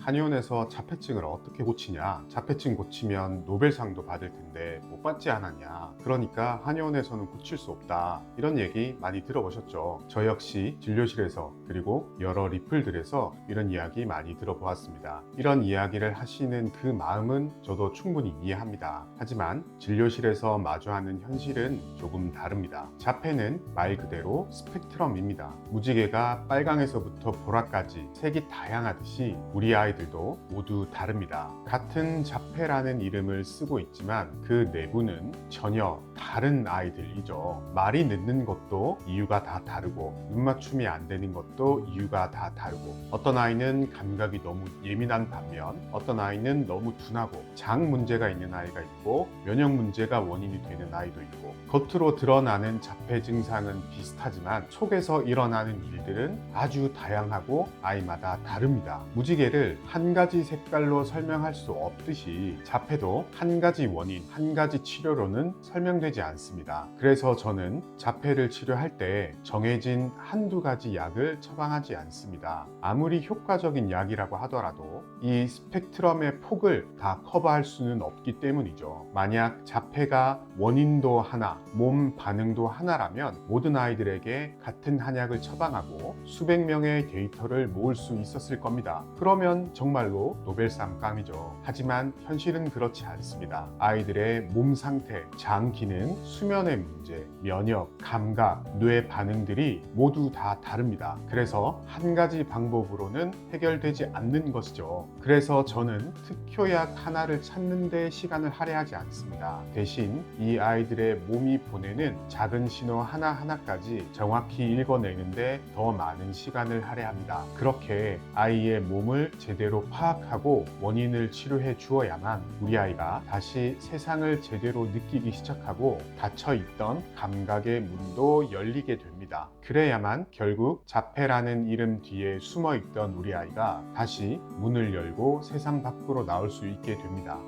한의원에서 자폐증을 어떻게 고치냐? 자폐증 고치면 노벨상도 받을 텐데 못 받지 않았냐? 그러니까 한의원에서는 고칠 수 없다. 이런 얘기 많이 들어보셨죠? 저 역시 진료실에서 그리고 여러 리플들에서 이런 이야기 많이 들어보았습니다. 이런 이야기를 하시는 그 마음은 저도 충분히 이해합니다. 하지만 진료실에서 마주하는 현실은 조금 다릅니다. 자폐는 말 그대로 스펙트럼입니다. 무지개가 빨강에서부터 보라까지 색이 다양하듯이 우리 아이 들도 모두 다릅니다. 같은 자폐라는 이름을 쓰고 있지만 그 내부는 전혀 다른 아이들이죠. 말이 늦는 것도 이유가 다 다르고 눈 맞춤이 안 되는 것도 이유가 다 다르고 어떤 아이는 감각이 너무 예민한 반면 어떤 아이는 너무 둔하고 장 문제가 있는 아이가 있고 면역 문제가 원인이 되는 아이도 있고 겉으로 드러나는 자폐 증상은 비슷하지만 속에서 일어나는 일들은 아주 다양하고 아이마다 다릅니다. 무지개를 한 가지 색깔로 설명할 수 없듯이 자폐도 한 가지 원인, 한 가지 치료로는 설명되지 않습니다. 그래서 저는 자폐를 치료할 때 정해진 한두 가지 약을 처방하지 않습니다. 아무리 효과적인 약이라고 하더라도 이 스펙트럼의 폭을 다 커버할 수는 없기 때문이죠. 만약 자폐가 원인도 하나, 몸 반응도 하나라면 모든 아이들에게 같은 한약을 처방하고 수백 명의 데이터를 모을 수 있었을 겁니다. 그러면 정말로 노벨상 감이죠. 하지만 현실은 그렇지 않습니다. 아이들의 몸 상태, 장 기능, 수면의 문제, 면역, 감각, 뇌 반응들이 모두 다 다릅니다. 그래서 한 가지 방법으로는 해결되지 않는 것이죠. 그래서 저는 특효약 하나를 찾는 데 시간을 할애하지 않습니다. 대신 이 아이들의 몸이 보내는 작은 신호 하나하나까지 정확히 읽어내는데 더 많은 시간을 할애합니다. 그렇게 아이의 몸을 제대로 파악하고 원인을 치료해 주어야만 우리 아이가 다시 세상을 제대로 느끼기 시작하고 닫혀 있던 감각의 문도 열리게 됩니다. 그래야만 결국 자폐라는 이름 뒤에 숨어 있던 우리 아이가 다시 문을 열고 세상 밖으로 나올 수 있게 됩니다.